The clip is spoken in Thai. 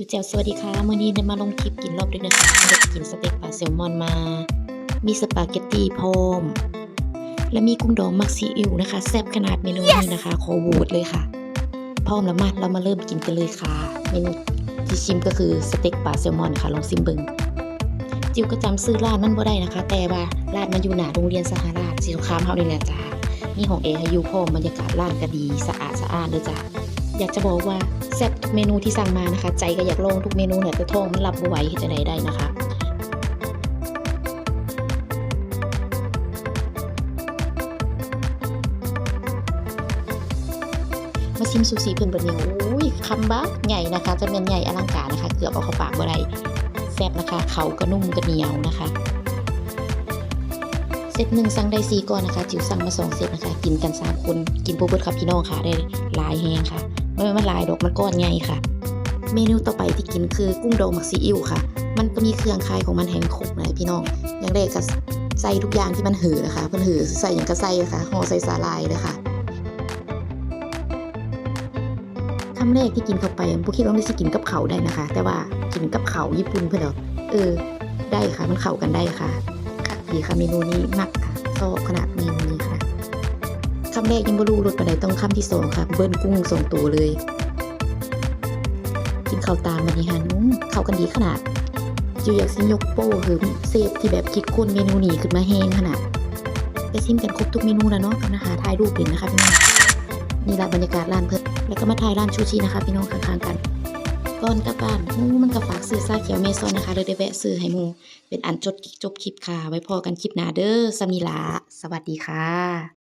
จิวเจียวสวัสดีค่ะมื้อนี้ได้มาลงคลิปกินรอบดึกนะคะเด็กกินสเต็กปลาแซลมอนมา มีสปาเกตตี้พร้อม และมีกุ้งดองมักซีอิ๊วนะคะ แซ่บขนาดเมนูนี้นะคะขอโหวตเลยค่ะ พร้อมแล้วมาเรามาเริ่มกินกันเลยค่ะ เมนูที่ชิมก็คือสเต็กปลาแซลมอนค่ะลองซิมเบิงจิวก็จำซื้อร้านมันบ่ได้นะคะ แต่ว่าร้านมันอยู่หน้าโรงเรียนสหราชสีขามเฮานี่แหละจ้ามีของเอร์ให้อยู่พร้อมบรรยากาศร้านก็ดีสะอาดสะอาดเลยจ้า อยากจะบอกว่าแซ่บทุกเมนูที่สั่งมานะคะ ใจก็อยากลองทุกเมนูเนี่ยแต่ท้องมันรับไหวเฮ็ดจะไหนได้นะคะมาชิมซูชิเพิ่นบิดเนี่ยโอ้ยคำบ้าใหญ่นะคะ จะเป็นใหญ่อลังการนะคะ เกือบเอาเข้าปากบ่ได้แซ่บนะคะ เขาก็นุ่มก็เหนียวนะคะ เซตหนึ่งสั่งได้สี่ก้อนนะคะ จิ๋วสั่งมาสองเซตนะคะ กินกันสามคนกินปรเบิร์ตครับพี่น้องค่ะได้หลายแฮงค่ะไม่ไม่นหลายดอกมันก้อนใหญ่ค่ะ เมนูต่อไปที่กินคือกุ้งดองหมักซีอิ๊วค่ะ มันก็มีเครื่องคายของมันแห้งครบนะพี่น้องอย่างแรกก็ใส่ทุกอย่างที่มันหือนะคะเพิ่นหือใส่อย่างก็ใส่นะคะห่อใส่สาลายเลยค่ะคำแรกที่กินเข้าไปบุคิดว่าไม่สิกินกับเขาได้นะคะ แต่ว่ากินกับเขาญี่ปุ่นเพื่อนเอเออได้ค่ะมันเข้ากันได้ค่ะ ดีค่ะเมนูนี้มักค่ะชอบขนาดเมนูนี้ค่ะคำแรกยังบ่รู้รสปานใดต้องคำที่สองค่ะ เบิ้ลกุ้งสองตัวเลย กินข้าวตามมันนี่ฮะนุ่มเข้ากันดีขนาดจิวอยากสิยกโป้เหิมเซฟที่แบบคิดค้นเมนูนี้ขึ้นมาแห้งขนาดไปซิมกันครบทุกเมนูแล้วเนาะกันนะคะถ่ายรูปเห็นนะคะพี่น้องนี่แหละบรรยากาศร้านเพิ่นแล้วก็มาถ่ายร้านชูชีนะคะพี่น้องข้างๆกัน ก่อนกลับบ้านหมูมันก็ฝากซื้อซาเขียวเมซอนนะคะเลยได้แวะซื้อให้มูเป็นอันจดจบคลิปค่ะ ไว้พอกันคลิปหน้าเด้อสามีลาสวัสดีค่ะ